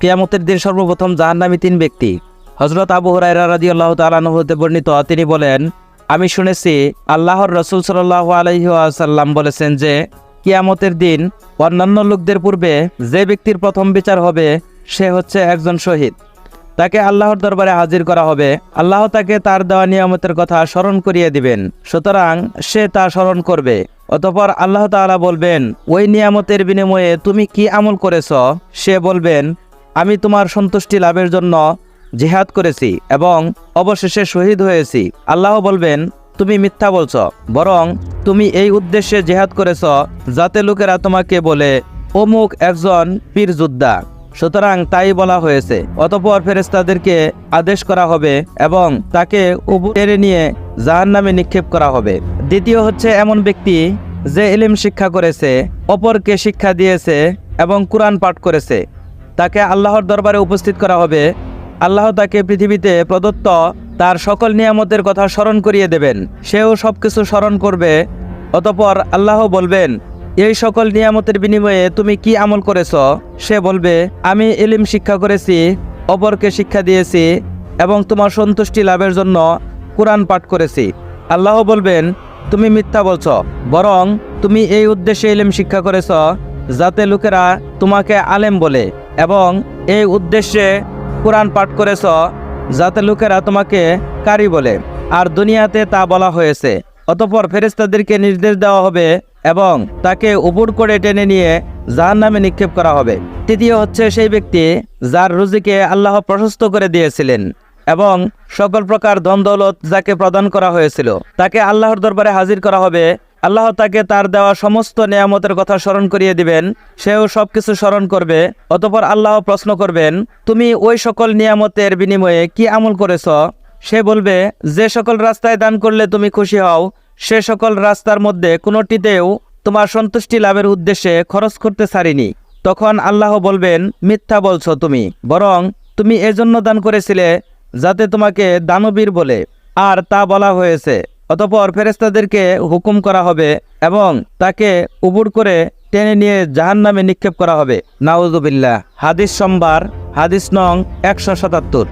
কিয়ামতের দিন সর্বপ্রথম জাহান্নামী তিন ব্যক্তি। হজরত আবু হুরাইরা রাজি বর্ণিত, তিনি বলেন, আমি শুনেছি আল্লাহর রসুল সাল্লাহ আলহিহাসাল্লাম বলেছেন যে, কিয়ামতের দিন অন্যান্য লোকদের পূর্বে যে ব্যক্তির প্রথম বিচার হবে, সে হচ্ছে একজন শহীদ। তাকে আল্লাহর দরবারে হাজির করা হবে। আল্লাহ তাকে তার দেওয়া নিয়ামতের কথা স্মরণ করিয়ে দিবেন। সুতরাং সে তা স্মরণ করবে। অতপর আল্লাহ তাআলা বলবেন, ওই নিয়ামতের বিনিময়ে তুমি কি আমল করেছ? সে বলবেন আমি তোমার সন্তুষ্টি লাভের জন্য জেহাদ করেছি এবং অবশেষে শহীদ হয়েছি। আল্লাহ বলবেন, তুমি মিথ্যা বলছ, বরং তুমি এই উদ্দেশ্যে জেহাদ করেছ যাতে লোকেরা তোমাকে বলে, অমুক একজন পীর যোদ্ধা। সুতরাং তাই বলা হয়েছে, অতপর ফেরেস্তাদেরকে আদেশ করা হবে এবং তাকে টেনে নিয়ে জাহান নামে নিক্ষেপ করা হবে। দ্বিতীয় হচ্ছে এমন ব্যক্তি যে ইলিম শিক্ষা করেছে, অপরকে শিক্ষা দিয়েছে এবং কোরআন পাঠ করেছে। তাকে আল্লাহর দরবারে উপস্থিত করা হবে। আল্লাহ তাকে পৃথিবীতে প্রদত্ত তার সকল নিয়ামতের কথা স্মরণ করিয়ে দেবেন। সেও সব কিছু স্মরণ করবে। অতপর আল্লাহ বলবেন, এই সকল নিয়ামতের বিনিময়ে তুমি কি আমল করেছ? সে বলবে, আমি এলিম শিক্ষা করেছি, অপরকে শিক্ষা দিয়েছি এবং তোমার সন্তুষ্টি লাভের জন্য কোরআন পাঠ করেছি। আল্লাহ বলবেন, তুমি মিথ্যা বলছ, বরং তুমি এই উদ্দেশ্যে এলিম শিক্ষা করেছ, যাতে লোকেরা তোমাকে আলেম বলে। এবং এই উদ্দেশ্যে কোরআন পাঠ করেছ, যাতে লোকেরা তোমাকে কারি বলে। আর দুনিয়াতে তা বলা হয়েছে। অতপর ফেরেস্তাদেরকে নির্দেশ দেওয়া হবে এবং তাকে উপর করে টেনে নিয়ে জাহান নামে নিক্ষেপ করা হবে। তৃতীয় হচ্ছে সেই ব্যক্তি যার রুজিকে আল্লাহ প্রশস্ত করে দিয়েছিলেন এবং সকল প্রকার দ্বন্দ্বলত যাকে প্রদান করা হয়েছিল, তাকে আল্লাহর দরবারে হাজির করা হবে আল্লাহ তাকে তার দেওয়া সমস্ত নিয়ামতের কথা স্মরণ করিয়ে দিবেন। সেও সবকিছু স্মরণ করবে, অতপর আল্লাহ প্রশ্ন করবেন, তুমি ওই সকল নিয়ামতের বিনিময়ে কি আমল করেছ? সে বলবে, যে সকল রাস্তায় দান করলে তুমি খুশি হও, সে সকল রাস্তার মধ্যে কোনোটিতেও তোমার সন্তুষ্টি লাভের উদ্দেশ্যে খরচ করতে ছাড়িনি। তখন আল্লাহ বলবেন, মিথ্যা বলছো তুমি, বরং তুমি এজন্য দান করেছিলে যাতে তোমাকে দানবীর বলে। আর তা বলা হয়েছে। অতপর ফেরেস্তাদেরকে হুকুম করা হবে এবং তাকে উবুর করে টেনে নিয়ে জাহান নামে নিক্ষেপ করা হবে। নাউজুবিল্লাহ। হাদিস সম্বার হাদিস নং একশো সাতাত্তর।